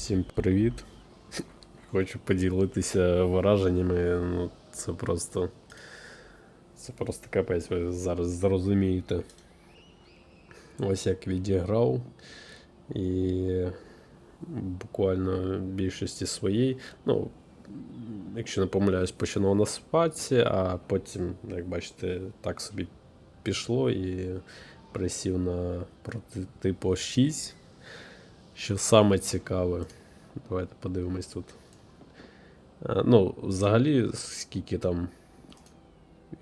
Всім привіт. Хочу поділитися враженнями. Ну, це просто. Це просто капець, ви зараз зрозумієте. Ось як відіграв. І буквально в більшості своїй. Ну, якщо не помиляюсь, починав на спаці, а потім, як бачите, так собі пішло і присів на прототипу 6. Що саме цікаве. Давайте подивимось тут. Е, Ну, взагалі, скільки там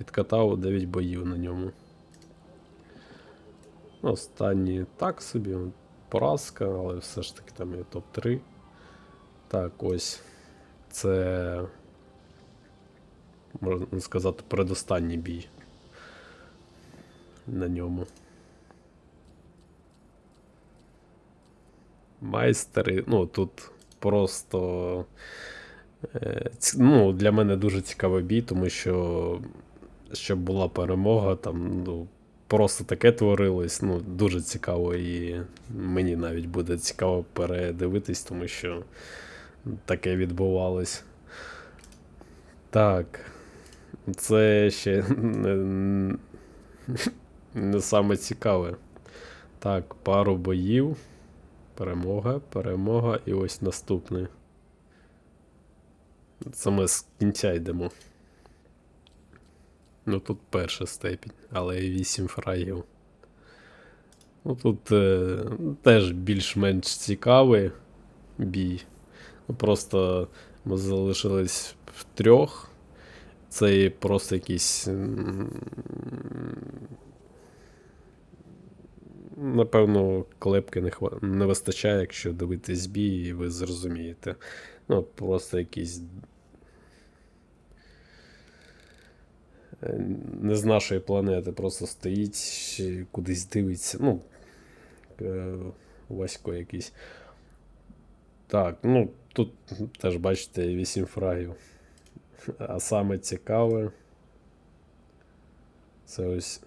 відкатав 9 боїв на ньому. Ну, Останні так собі, поразка, але все ж таки там є топ-3. Так, ось. Це. Можна сказати, передостанній бій. На ньому. Майстери. Ну, тут просто. е, Ну, для мене дуже цікавий бій, тому що щоб була перемога, там, ну, просто таке творилось. Ну, дуже цікаво, і мені навіть буде цікаво передивитись, тому що таке відбувалось. Так. Це ще не, не саме цікаве. Так, пару боїв. Перемога, перемога і ось наступний. Це ми з кінця йдемо. Ну тут перша степінь, але і 8 фрагів. Ну тут е, теж більш-менш цікавий бій. Ну, просто ми залишились в трьох. Це просто якийсь. Напевно, клепки не, хва... не вистачає, якщо дивитись бій, і ви зрозумієте. Ну, просто якийсь. е, Не з нашої планети, просто стоїть, кудись дивиться. Ну, е, Васько якийсь. Так, ну тут теж бачите 8 фрагів. А саме цікаве. Це ось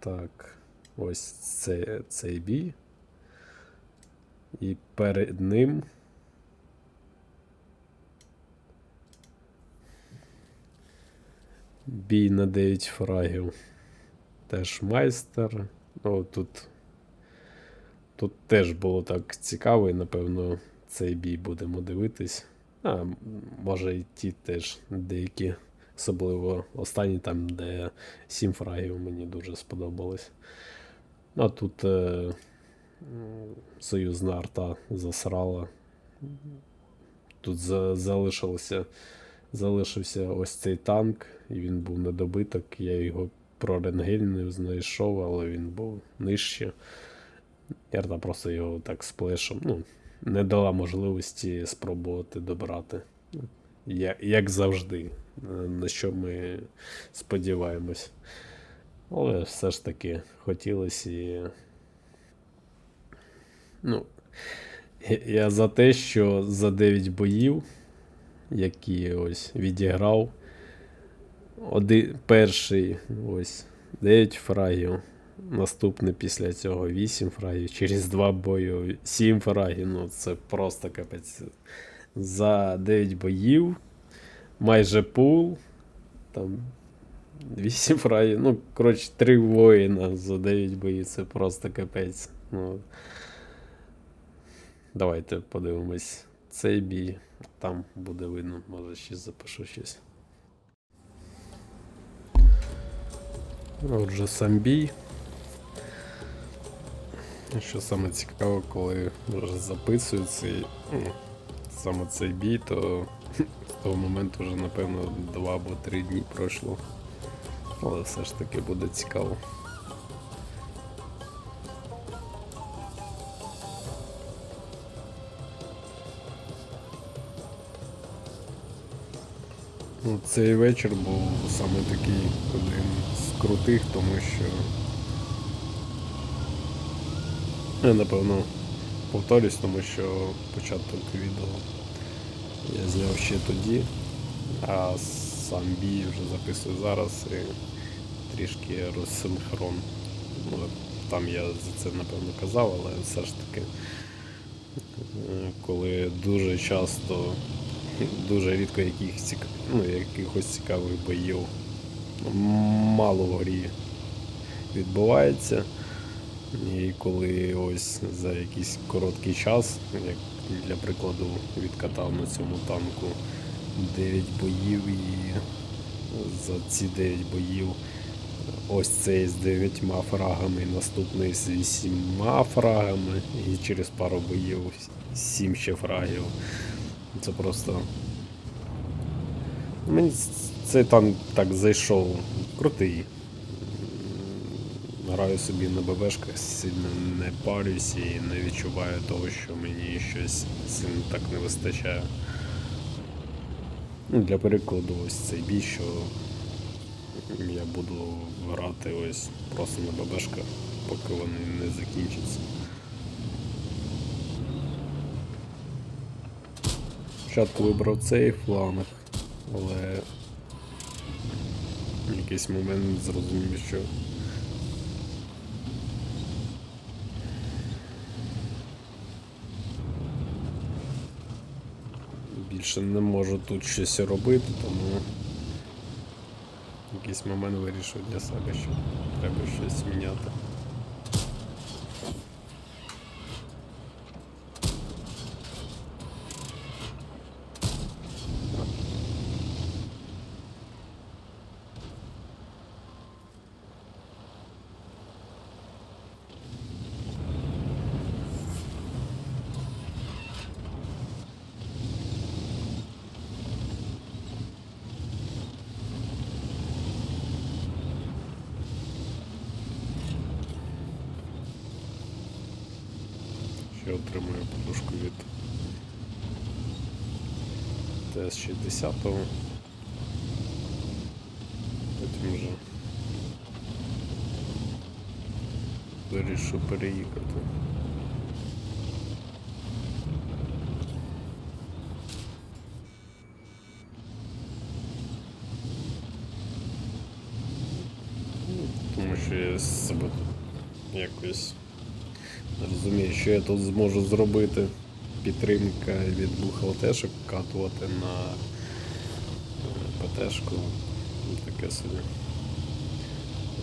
так. Ось це, цей бій. І перед ним. Бій на 9 фрагів. Теж майстер. Ну, тут. Тут теж було так цікаво, і напевно цей бій будемо дивитись. А, може і ті теж деякі, особливо останні там, де 7 фрагів мені дуже сподобались. А тут е, союзна арта засрала. Тут за, залишилося, залишився ось цей танк, і він був недобиток. Я його прорентгенів знайшов, але він був нижче. І Арта просто його так сплешом. Ну, не дала можливості спробувати добрати. Як завжди, на що ми сподіваємось. Але все ж таки хотілося і. Ну, я- за те, що за 9 боїв, які ось відіграв, один, перший ось 9 фрагів, наступний після цього 8 фрагів, через 2 бої 7 фрагів. Ну, це просто капець. За 9 боїв, майже пул, там 8 фрагів. Ну, коротше, 3 воїна за 9 боїв, це просто капець. Ну, давайте подивимось цей бій. Там буде видно, може ще запишу щось. Отже, сам бій. Що саме цікаво, коли вже записується і, ну, саме цей бій, то з того моменту вже, напевно, 2 або 3 дні пройшло. Але все ж таки буде цікаво. Ну, цей вечір був саме такий один з крутих, тому що. Я напевно повторюсь, тому що початок відео я зняв ще тоді, а сам бій вже записую зараз і трішки розсинхрон. Ну, там я за це напевно казав, але все ж таки, е, коли дуже часто, дуже рідко яких цік... ну, якихось цікавих боїв. Мало в грі відбувається. І коли ось за якийсь короткий час, як для прикладу, відкатав на цьому танку 9 боїв і за ці 9 боїв ось цей з 9 фрагами, наступний з 8 фрагами, і через пару боїв 7 ще фрагів. Це просто. Мені цей танк так зайшов. Крутий. Граю собі на ББшках, сильно не парюсь і не відчуваю того, що мені щось сильно так не вистачає. Ну, Для перекладу ось цей бій, що я буду грати ось просто на ББшках, поки вони не закінчаться. Спочатку вибрав цей фланг, але в якийсь момент зрозумів, що більше не можу тут щось робити, тому в якийсь момент вирішив для себе, що треба щось міняти. Ще отримую подушку від ТС-60. Потім вже вирішу переїхати. Тому що я себе тут якось не розумію, що я тут зможу зробити. Підтримка від бухалтешок катувати на е, ПТшку. Ну, Таке собі.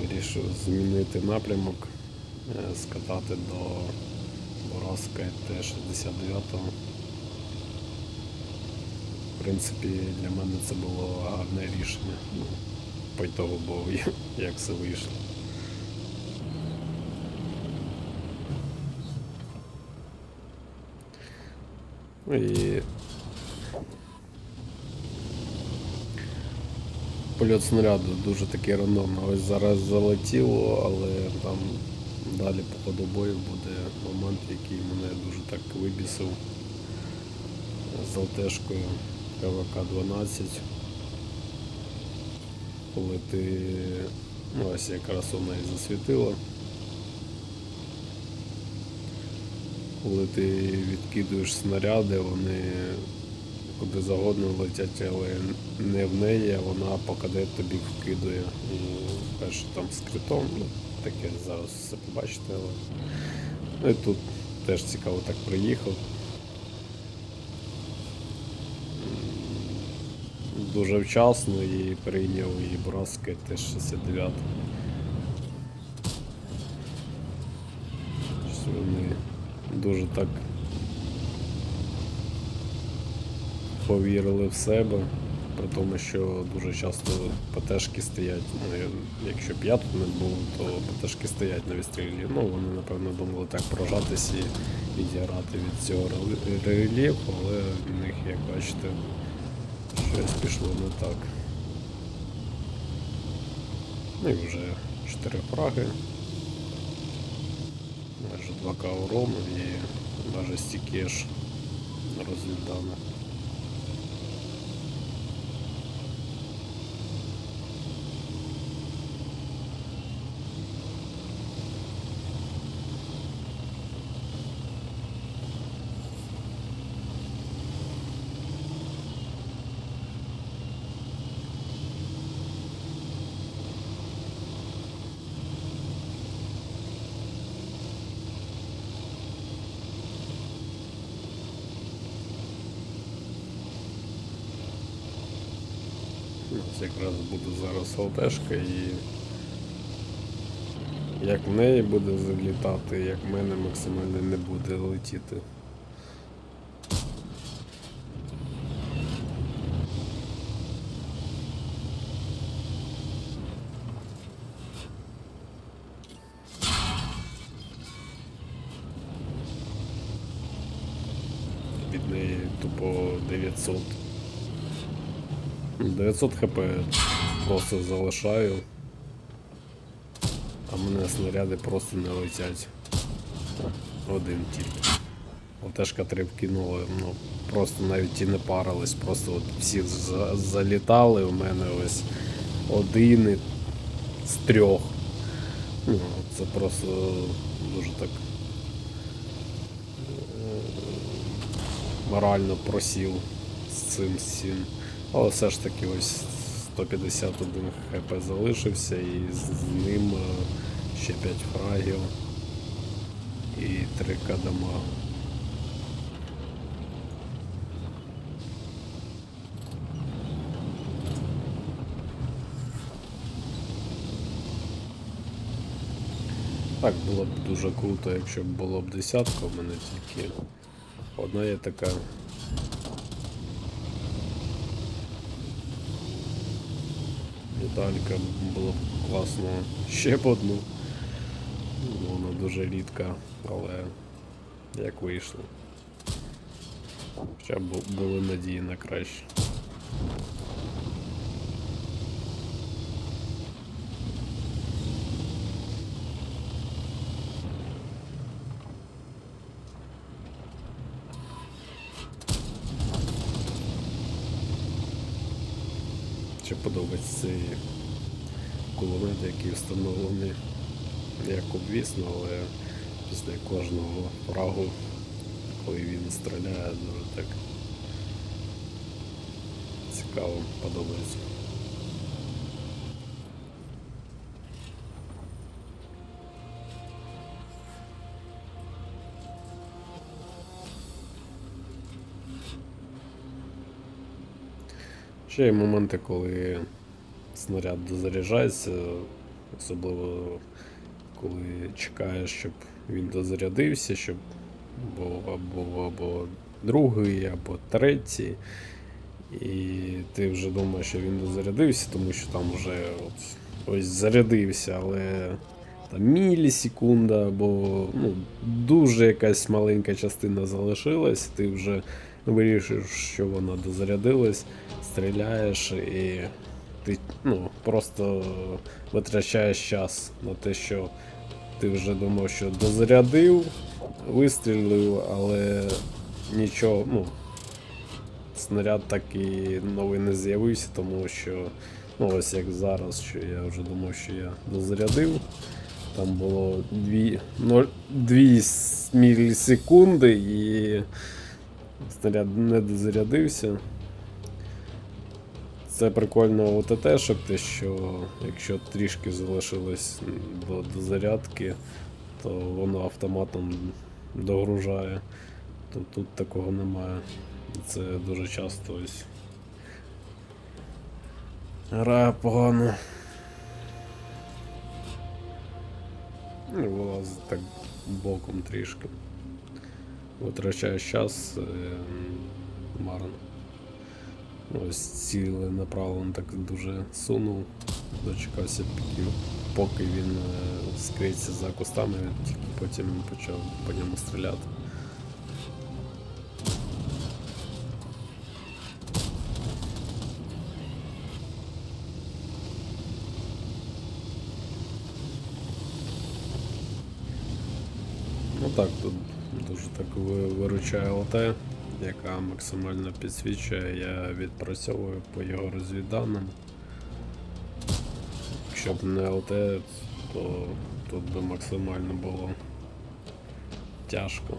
Вирішив змінити напрямок, е, скатати до Боровська Т-69. В принципі, для мене це було гарне рішення. Ну, по того, бо як все вийшло. І польот снаряду дуже такий рандомний. Ось зараз залетіло, але там далі по ходу бою буде момент, який мене дуже так вибісив з ЛТшкою КВК-12. Коли ти ну, ось якраз вона і засвітила. коли ти відкидуєш снаряди, вони куди загодно летять, але не в неї, а вона по кадет тобі вкидує. І перше там скритом. ну, таке зараз все побачите, але ну, і тут теж цікаво так приїхав. Дуже вчасно і прийняв і браски Т-69. Дуже так повірили в себе, при тому, що дуже часто ПТшки стоять. Ну, якщо б я тут не був, то ПТшки стоять на відстрілі. Ну, вони, напевно, думали так прожатись і відіграти від цього рел- рельєфу, але в них, як бачите, щось пішло не так. Ну і вже 4 фраги. 2К урону і навіть стікеш ж якраз буде зараз ЛТшка і. Як в неї буде залітати, як в мене максимально не буде летіти. Від неї тупо 900. Ну, 900 хп просто залишаю. А мене снаряди просто не летять. Один тільки. Лтешка 3 вкинули, ну просто навіть і не парились, просто от всі за- залітали у мене ось один з трьох. Ну, це просто дуже так е, морально просів з цим всім. Але все ж таки ось 151 хп залишився і з ним е, ще 5 фрагів і 3 кадама. Так, було б дуже круто, якщо б було б десятка, в мене тільки одна є така. Медалька було б класно ще б одну. Ну, Вона дуже рідка, але як вийшло. Хоча б були надії на краще. Чи подобається цей кулемет, який встановлений як обвісно, але після кожного прагу, коли він стріляє, дуже так цікаво подобається. Ще є моменти, коли снаряд дозаряджається, особливо коли чекаєш, щоб він дозарядився, щоб був або, або другий, або третій. І ти вже думаєш, що він дозарядився, тому що там вже от, ось зарядився, але там мілісекунда або ну, дуже якась маленька частина залишилась, ти вже вирішиш, що вона дозарядилась, стріляєш і ти ну, просто витрачаєш час на те, що ти вже думав, що дозарядив, вистрілив, але нічого, ну, снаряд так і новий не з'явився, тому що, ну ось як зараз, що я вже думав, що я дозарядив. Там було 2, 0, 2 мілісекунди і снаряд не дозарядився. Це прикольно ОТТ, щоб що якщо трішки залишилось до, до зарядки, то воно автоматом догружає. То тут такого немає. Це дуже часто ось. Грає погано. Ну, вилазить так боком трішки. Витрачаєш час е, марно. Ось ціле направлено так дуже сунув. Дочекався, поки, поки він е, скриється за кустами, тільки потім почав по ньому стріляти. Ну так, тут дуже так виручає ЛТ, яка максимально підсвічує, я відпрацьовую по його розвідданим. Якщо б не ЛТ, то тут би максимально було тяжко.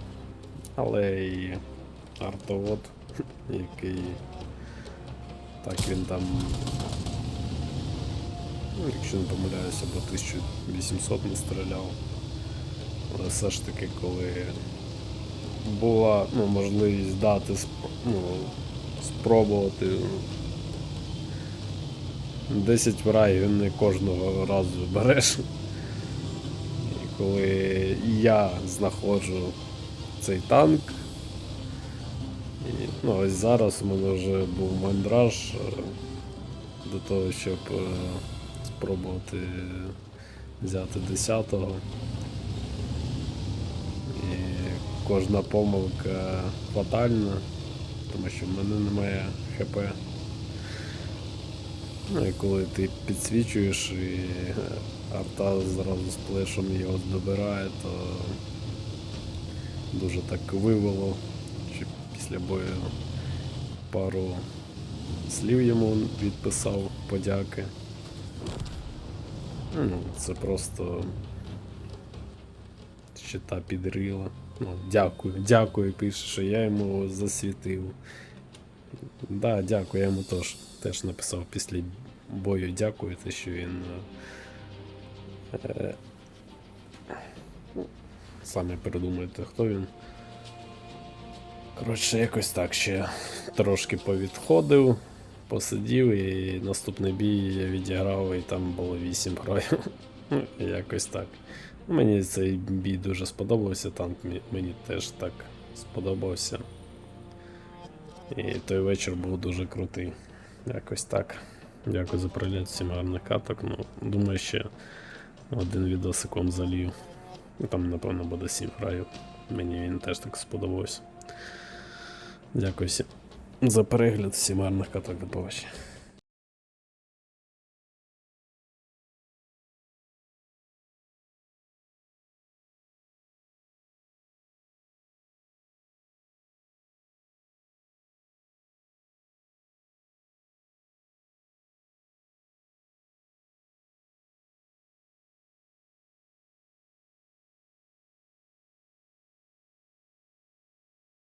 Але і артовод, який так він там, ну, якщо не помиляюся, або 1800 не стріляв. Але все ж таки, коли була ну, можливість дати ну, спробувати 10 фрагів не кожного разу береш. І коли я знаходжу цей танк. І, ну, ось зараз у мене вже був мандраж е, до того, щоб е, спробувати взяти 10-го. Кожна помилка фатальна, тому що в мене немає ХП. Ну і коли ти підсвічуєш і арта зразу з плешом його добирає, то дуже так вивело, що після бою пару слів йому відписав подяки. Ну, це просто щита підрила. Ну, дякую, дякую, пише, що я йому засвітив. Да, дякую, я йому теж, теж написав після бою дякую, те, що він. Е, е, ну, хто він. Коротше, якось так ще трошки повідходив, посидів і наступний бій я відіграв, і там було 8 героїв. Ну, Якось так. Мені цей бій дуже сподобався, танк мені- теж так сподобався. І той вечір був дуже крутий. Якось так. Дякую за перегляд всім гарних каток. Ну, думаю, ще один відосик вам залію. Ну, Там, напевно, буде 7 граю. Мені він теж так сподобався. Дякую всім за перегляд, всім гарних каток, до побачення.